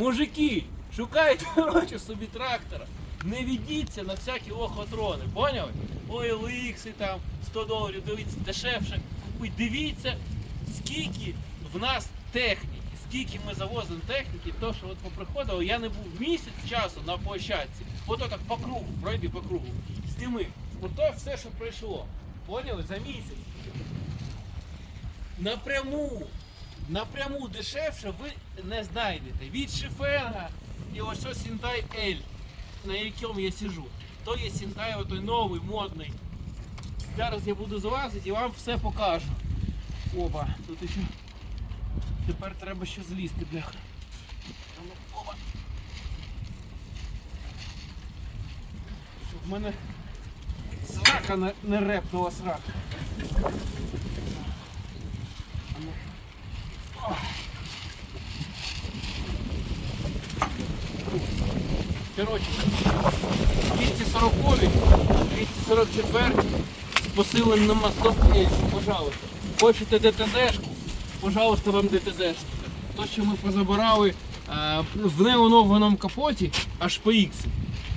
Мужики, шукайте коротше, собі трактора. Не ведіться на всякі лохотрони, поняли? Ликси там 100 доларів, дивіться, дешевше. Купуй. Дивіться, скільки в нас техніки, скільки ми завозимо техніки, то що от поприходило, я не був місяць часу на площадці. Ото так по кругу, пройди по кругу. Зніми. Ото все, що пройшло. Поняли? За місяць. Напряму, напряму дешевше ви не знайдете. Від Шифенга і ось ось Сінтай L, на якому я сижу. То є Сінтай отой новий, модний. Зараз я буду залазити і вам все покажу. Опа, тут ще. Тепер треба ще злізти, бляха. Опа. Щоб в мене срака не репнула срака. А ну. О. Коротше, 240 244 з посиленим мостом пожалуйста. Хочете ДТЗшку? Пожалуйста, вам ДТЗшку. То, що ми позабирали е, в неоновленому капоті HPX,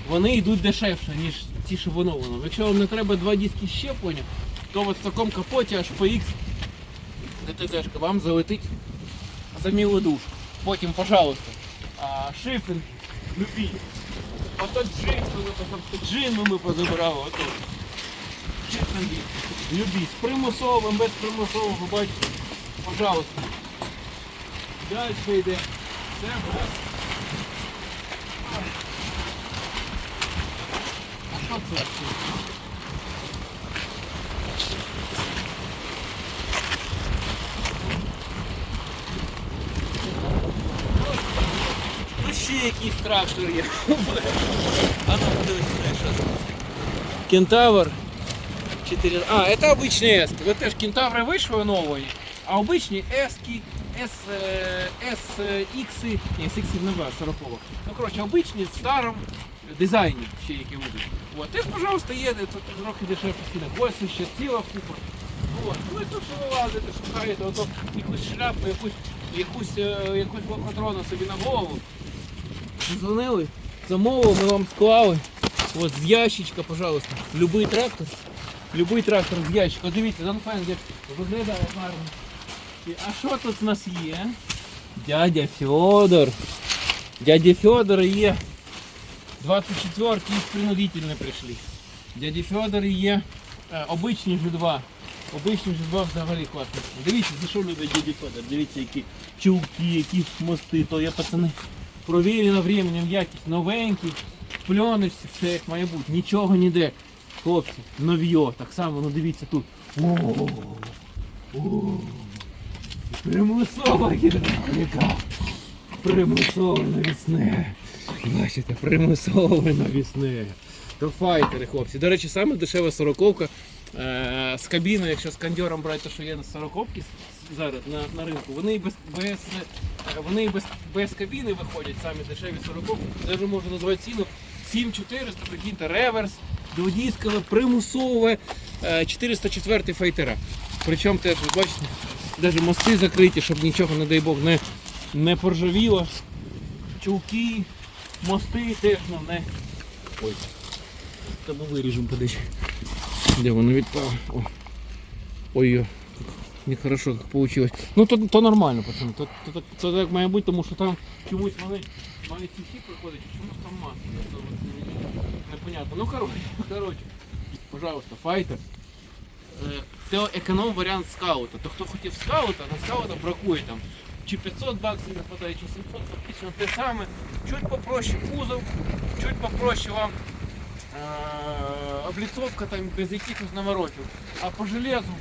вони йдуть дешевше, ніж ті, що в оновленому. Якщо вам не треба два диски щеплення, то в такому капоті HPX ДТЗшка вам залетить за милу душу. Потім, пожалуйста, шифінг любі. Ото джин, ми джин ми позабирали, ото. Шифінги любі. З примусовим, без примусового, бачите. Пожалуйста. Далі йде. Це без. А що це? Ну ще якийсь трактор є. А ну подивись, що це. Кентавр 4. А, это обычные S. Вот теж кентаври вийшли нові, а обичні S, S, е, SX, ні, SX не знаю, 40 Ну, коротше, обичні в старому дизайні ще які будуть. От, теж, пожалуйста, є, тут трохи дешевше ціна. Ось ще ціла купа. От. Ну і тут що ви лазите, шукаєте, ото якусь шляпу, якусь, якусь, е, якусь лохотрону собі на голову. Дзвонили, замовили, ми вам склали. От з ящичка, пожалуйста. Любий трактор. Любий трактор з ящика. Дивіться, Донфен як виглядає гарно. А що тут у нас є? Дядя Федор. Дядя Федор є. 24-ті принудительно прийшли. Дяді Федор є е, обичні G2. Обичні G2 взагалі класні. Дивіться, за що любить дяді Федор. Дивіться, які чулки, які мости, то є пацани. Провірено временем якість новенькі, в пленочці, все як має бути, нічого ніде. Хлопці, нов'йо, так само, ну дивіться тут. Примусова гідравліка. Примусове навісне. Бачите, примусове навісне. То файтери, хлопці. До речі, саме дешева сороковка. Е, з кабіною, якщо з кондьором брати, те, що є на сороковки с- зараз на, на ринку, вони без, без, е, вони без, без кабіни виходять, самі дешеві сороковки. Даже можу назвати ціну 7400, прикиньте, реверс, дводіскове, примусове, е, 404 файтера. Причому теж, ви бачите, навіть мости закриті, щоб нічого, не дай Бог, не, не поржавіло. Чулки, мости теж ну, не. Ой. Тому виріжемо подивись. Де воно відпало? О. Нехорошо як получилось. Ну то, то нормально, пацани. То, то, то, то так має бути, тому що там чомусь вони мають сухі приходять, чомусь там от, Непонятно. Ну коротше, коротше. Пожалуйста, файтер. Це економ варіант скаута. То хто хотів скаута, на скаута бракує там. Чи 500 баксів не хватає, чи 700, фактично те саме. Чуть попроще кузов, чуть попроще вам е, облицовка там без якихось наворотів. А по железу.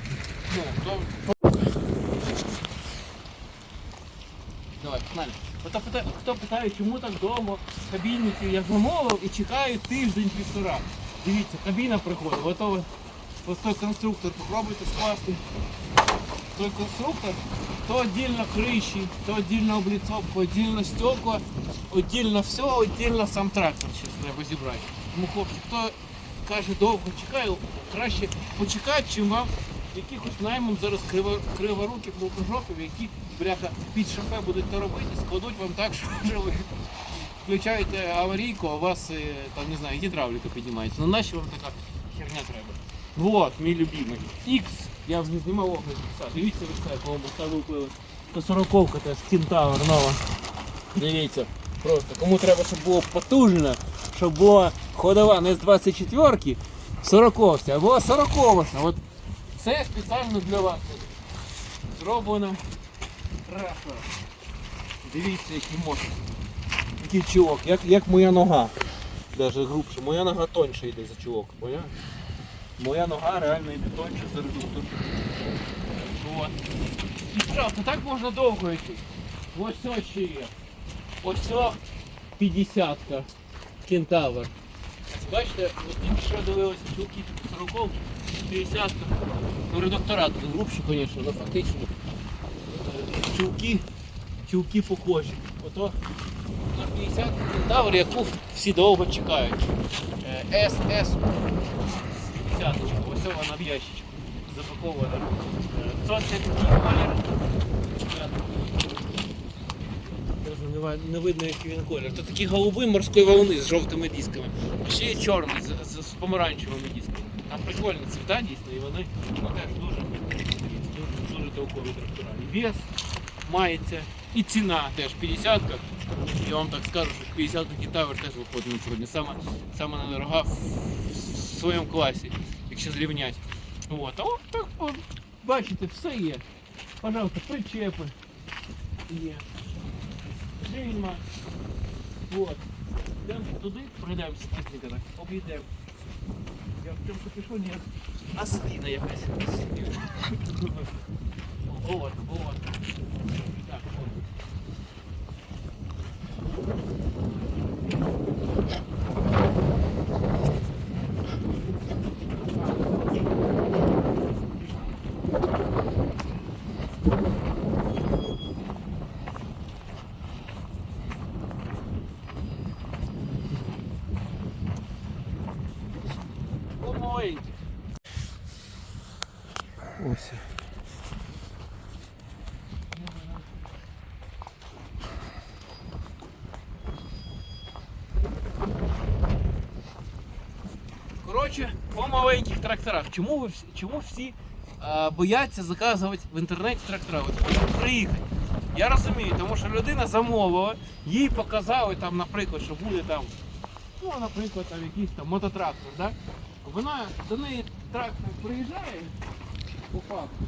Давай, погнали. Хто питає, хто питає, чому так довго кабінників я замовив і чекаю тиждень-півтора. Дивіться, кабіна приходить, готова. Ось той конструктор, попробуйте скласти. Той конструктор, то отдельно криші, то отдельно облицовка, отдельно стекла, отдельно все, отдельно сам трактор зараз треба зібрати. Тому хлопці, хто каже довго чекаю, краще почекати, чим вам якихось наймом зараз криво, криворуких рукожопів, які бляха під шофе будуть то робити, складуть вам так, що вже ви включаєте аварійку, а у вас е, там не знаю, гідравліка піднімається. Ну нащо вам така херня треба? Вот, мій любимий. X, я вже знімав огляд. Дивіться ви це, кого ми ставили впливи. 140 теж Кентавр нова. Дивіться. Просто кому треба, щоб було потужно, щоб була ходова не з 24-ки, 40 а була 40 От це спеціально для вас зроблено. Красиво. Дивіться, який мощний. Який чувак, як, як моя нога. Даже грубше. Моя нога тоньше йде за чувак, поняв? Моя нога реально йде тоньше за редуктор. Вот. І так можна довго йти. Ось це ще є. Ось це 50-ка кентавр. Бачите, от тільки що дивилися чулки 40 50-ка. Ну редуктора тут грубші, звісно, але фактично. е, Чулки, чулки похожі. Ото на 50 кентавр, яку всі довго чекають. Е, СС 50 ось вона в ящичку запакована. Е, Сонце такий колір. Не видно, який він колір. Це такі голуби морської волни з жовтими дисками. Ще є чорний з, з, з помаранчевими дисками. Там прикольні цвіта дійсно, і вони теж дуже, дуже, толкові трактора. І вес мається, і ціна теж 50 ка Я вам так скажу, що 50 ка кітавр теж виходить на сьогодні. Саме, саме недорога в, в своєму класі, якщо зрівняти. От. А от так бачите, все є. Пожалуйста, причепи є. Жильма. Вот. Йдемо туди, пройдемося так, обійдемо. Я в цьому капюшоні як асліна якась. Вот, вот. Так, от. Помаленьки. Ось. Коротше, по маленьких тракторах. Чому ви всі, чому всі а, бояться заказувати в інтернеті трактора? От приїхати. Я розумію, тому що людина замовила, їй показали там, наприклад, що буде там, ну, наприклад, там якийсь там мототрактор, да? Вона до неї трактор приїжджає по факту.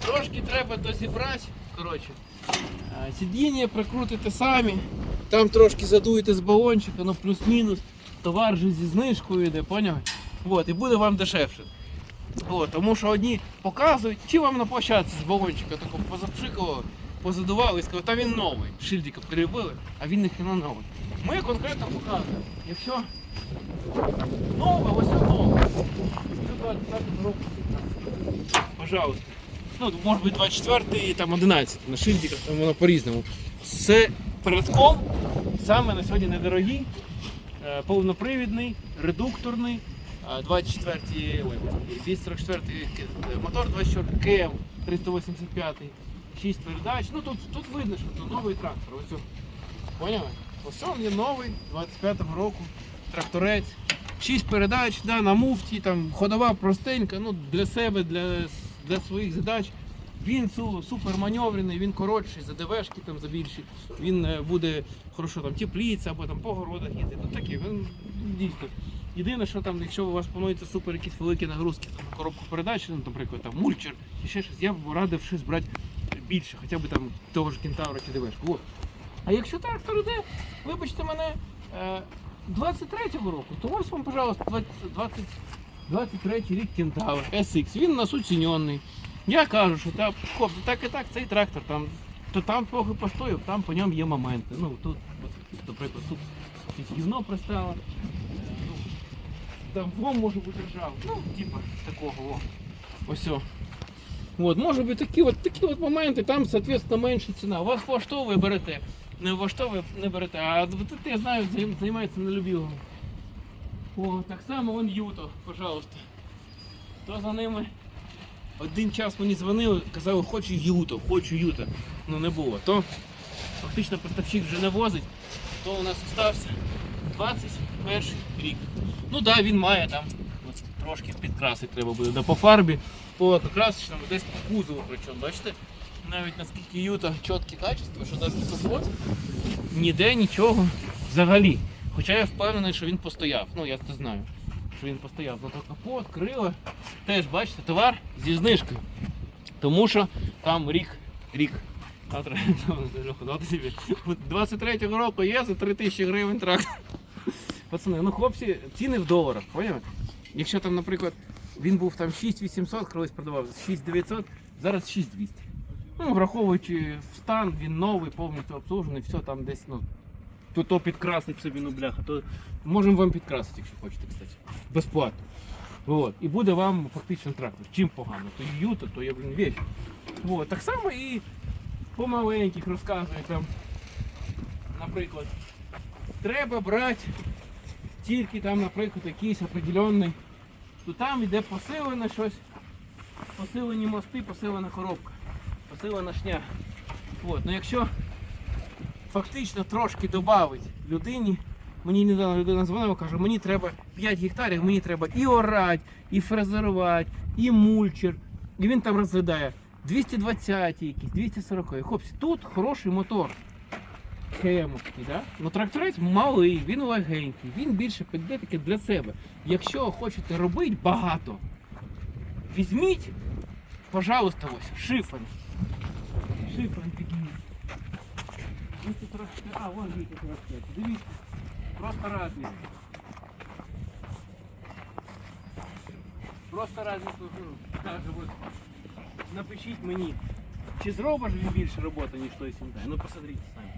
Трошки треба дозібрати, коротше. Сидіння прикрутите самі, там трошки задуєте з балончика, ну плюс-мінус, товар же зі знижкою йде, поняв? От, і буде вам дешевше. От, тому що одні показують, чи вам на площадці з балончика тако позапшикало, позадували і сказали, та він новий. Шильдика перебили, а він ніхрена новий. Ми конкретно показуємо, якщо нове, ось нове. Це 25 року. Пожалуйста. Ну, може бути 24 і там 11 на шильдиках, там воно по-різному. З передком саме на сьогодні недорогий, е, повнопривідний, редукторний, е, 24, ой, 244 ки- мотор 24 КМ 385, 6 передач. Ну тут, тут видно, що це новий трактор. Ось. Поняли? Ось він є новий, 25-го року, тракторець. 6 передач, да, на муфті, там ходова простенька, ну для себе, для, для своїх задач. Він су- супер маневрений, він коротший, за ДВшки там за більші. Він е, буде хорошо там тепліться або там по городах їздити. Ну такий, він дійсно. Єдине, що там, якщо у вас планується супер якісь великі нагрузки, там коробку передач, ну, наприклад, там мульчер і ще щось, я б радив щось брати більше, хоча б там того ж кентавра чи ДВшку. От. А якщо трактор іде, вибачте мене, е, 23-го року, то ось вам, пожалуйста, 20, 20, 23 рік Кентавр SX. Він у нас оцінений. Я кажу, що так, хлопці, так і так, цей трактор там, то там трохи постояв, там по ньому є моменти. Ну тут, от, наприклад, тут якесь гівно пристало. ну, Там вом може бути ржав. Ну, типа такого. О. Ось. о. От, може бути такі от, такі от моменти, там, соответственно, менша ціна. У вас влаштовує берете. не влаштовує, не берете. А тут я знаю, займ- займається нелюбілом. О, так само вон Юто, пожалуйста. То за ними один час мені дзвонили, казали, хочу Юто, хочу Юто. Ну не було. То фактично поставщик вже не возить, то у нас остався 21 рік. Ну так, да, він має там трошки підкрасити треба буде. Да, по фарбі, по красочному, десь по кузову причому, бачите? Навіть наскільки Юта чіткі качества, що навіть капот, ніде нічого взагалі. Хоча я впевнений, що він постояв. Ну я це знаю, що він постояв. Ну то капот, крила, теж бачите, товар зі знижкою. Тому що там рік, рік. Завтра собі. 23-го року є за 3 тисячі гривень трактор. Пацани, ну хлопці, ціни в доларах, поняли? Якщо там, наприклад, він був там 6800, колись продавав 6900, зараз 6200. Ну, враховуючи стан, він новий, повністю обслужений, все там десь, ну, то, то підкрасить собі, ну бляха, то можемо вам підкрасити, якщо хочете, кстати. Безплатно. Вот. І буде вам фактично трактор. Чим погано? То юта, то є, блін, вещь. Вот. Так само і по маленьких розказує там, наприклад, треба брати тільки там, наприклад, якийсь определенний, то там йде посилене щось, посилені мости, посилена коробка, посилена шня. От. Ну якщо фактично трошки додати людині, мені недавно людина дзвонила, каже, мені треба 5 гектарів, мені треба і орати, і фрезерувати, і мульчер. І він там розглядає 220 якісь, 240. Хлопці, тут хороший мотор. Хемовський, да? Ну тракторець малий, він легенький, він більше піде таки для себе. Якщо хочете робити багато, візьміть, пожалуйста, ось, шифен. Шифен підніміть. Ну, тут трошки, а, вон вітер трошки. Дивіться, просто разні. Просто разні служу. Напишіть мені, чи зробиш він більше роботи, ніж той сім'я? Ну посмотрите самі.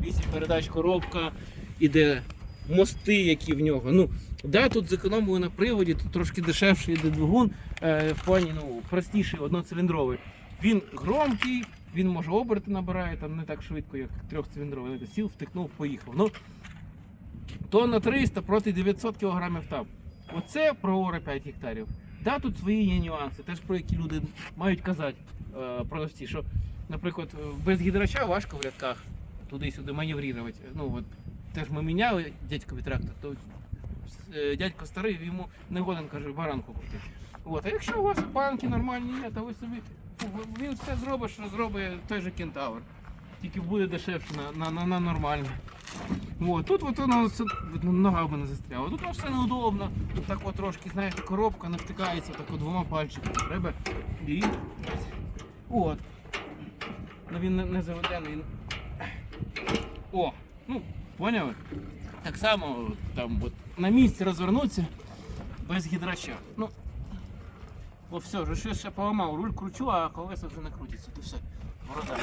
Вісім передач коробка, іде мости, які в нього. Ну, да, тут зекономили на приводі, тут трошки дешевший йде двигун, е, в плані ну, простіший, одноциліндровий. Він громкий, він може оберти набирає там не так швидко, як трьохциліндровий. Сіл, втикнув, поїхав. Ну, тонна 300 проти 900 кг там. Оце про ОРА 5 гектарів. Да, тут свої є нюанси, теж про які люди мають казати е, продавці, що, наприклад, без гідрача важко в рядках туди-сюди маневрувати. Ну, от, теж ми міняли дядькові трактор, то е, дядько старий, йому не годен, каже, баранку крутити. От, а якщо у вас банки нормальні є, то ви собі він все зробить, що зробить той же кентавр. Тільки буде дешевше на, на, на, нормальне. От, тут от воно це, нога в мене застряла. Тут воно все неудобно. Тут так от трошки, знаєте, коробка не втикається так от двома пальчиками. Треба і. От. Ну він не, не заведений. О, ну, поняли? Так само там от, на місці розвернутися без гідрача. Ну, о, все, вже щось ще поламав. Руль кручу, а колеса вже не крутяться. То все. Борода.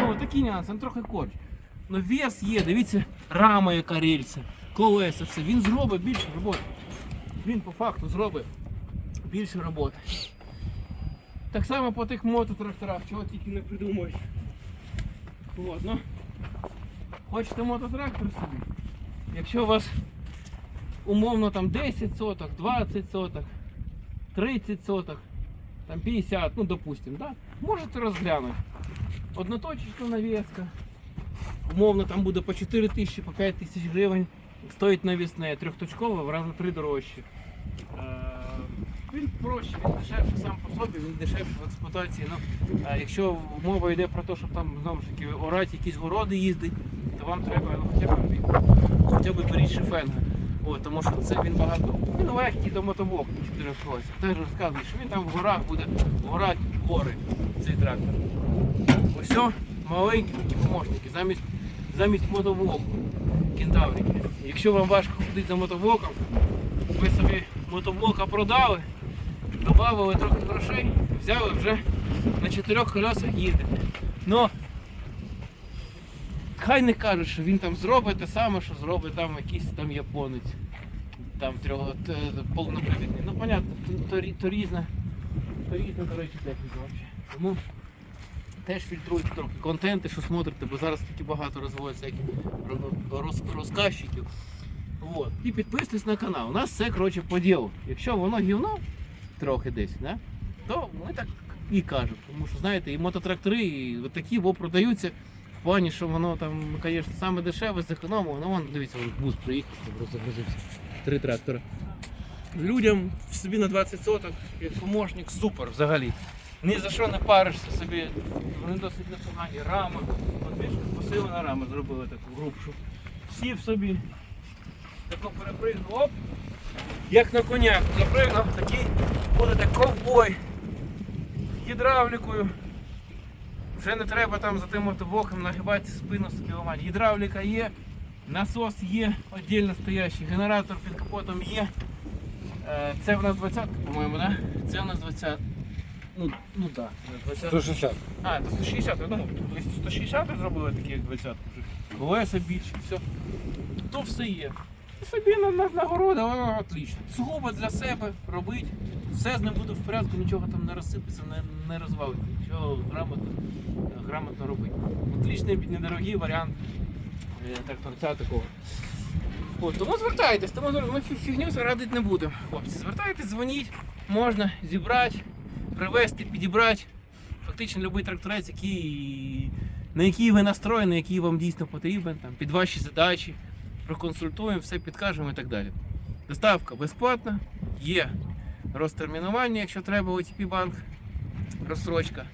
Ну, такі нюанси, він трохи корч. Ну вес є, дивіться, рама яка рельса, колеса, все. Він зробить більше роботи. Він по факту зробить більше роботи. Так само по тих мототракторах, чого тільки не придумаєш. От, ну. Хочете мототрактор собі? Якщо у вас умовно там 10 соток, 20 соток, 30 соток, там 50, ну допустим, да? можете розглянути. Одноточечна навіска. Умовно там буде по 4 тисячі, по 5 тисяч гривень. Стоїть навісне, трьохточкове, в рази три дорожче. Е, Він проще, він дешевше сам по собі, він дешевше в експлуатації. Ну, якщо мова йде про те, щоб там знову ж таки орати якісь городи їздить, то вам треба ну, хоча б хоча б беріть шифенга. О, тому що це він багато. Він легкий до мотоблоку 4 колеса. Теж розказує, що він там в горах буде горати гори, цей трактор. Ось маленькі такі помощники, замість, замість мотоблоку. Кентаврики. Якщо вам важко ходити за мотоблоком, ви собі мотоблока продали, додали трохи грошей, взяли вже на чотирьох колесах їздите. Но хай не кажуть, що він там зробить те саме, що зробить там якийсь там японець. Там трьох т- повнопривідний. Ну понятно, то, то, то різна, то різна, до речі, техніка взагалі. Тому теж фільтруйте трохи контенти, що смотрите, бо зараз таки багато розводиться роз- роз- розказчиків. Вот. І підписуйтесь на канал. У нас все коротше по ділу. Якщо воно гівно трохи десь, да? то ми так і кажемо. Тому що знаєте, і мототрактори, і такі во продаються. Плані, що воно там, звісно, саме дешеве, зекономило, ну вон, дивіться, вон бус приїхав, розгрузився. Три трактора. Людям собі на 20 соток, як помощник, супер взагалі. Ні за що не паришся собі, вони досить непогані. Рама, от більше посилена рама зробили таку грубшу. Сів собі, тако перепригнув, оп, як на коняк, запригнув, такий будете ковбой гідравлікою. Вже не треба там за тим мотоблоком нагибати спину собі ламати. Гідравліка є, насос є, віддільно стоящий, генератор під капотом є. Е, Це в нас 20, по-моєму, да? Це в нас 20. Ну, ну так, да, 20. 160. А, це 160, я думав, тобто 160 зробили такі, як 20 вже. Колеса більше, все. То все є. І собі на, на, нагорода, воно отлично. Сугубо для себе робить. Все з ним буде в порядку, нічого там не розсипеться, не, не розвалиться. Нічого грамотно, грамотно робить. Отличний, недорогий варіант е, тракторця такого. От, тому звертайтесь, тому ми фігню зарадити не будемо. Хлопці, звертайтесь, дзвоніть, можна зібрати, привезти, підібрати. Фактично будь-який тракторець, який, на який ви настроєні, який вам дійсно потрібен, там, під ваші задачі, проконсультуємо, все підкажемо і так далі. Доставка безплатна, є розтермінування, якщо треба, OTP банк, розстрочка.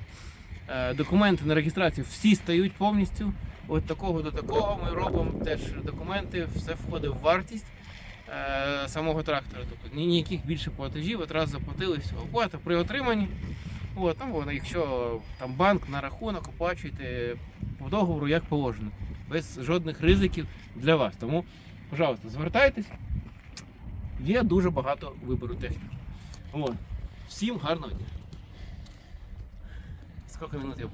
Е, Документи на реєстрацію всі стають повністю. От такого до такого ми робимо теж документи, все входить в вартість е, самого трактора. Тобто ніяких більше платежів, от раз заплатили, все, оплата при отриманні. От, ну, от, якщо там банк на рахунок оплачуєте по договору як положено, без жодних ризиків для вас. Тому, пожалуйста, звертайтесь. Є дуже багато вибору техніки. От. Всім гарного дня. creo que menos de un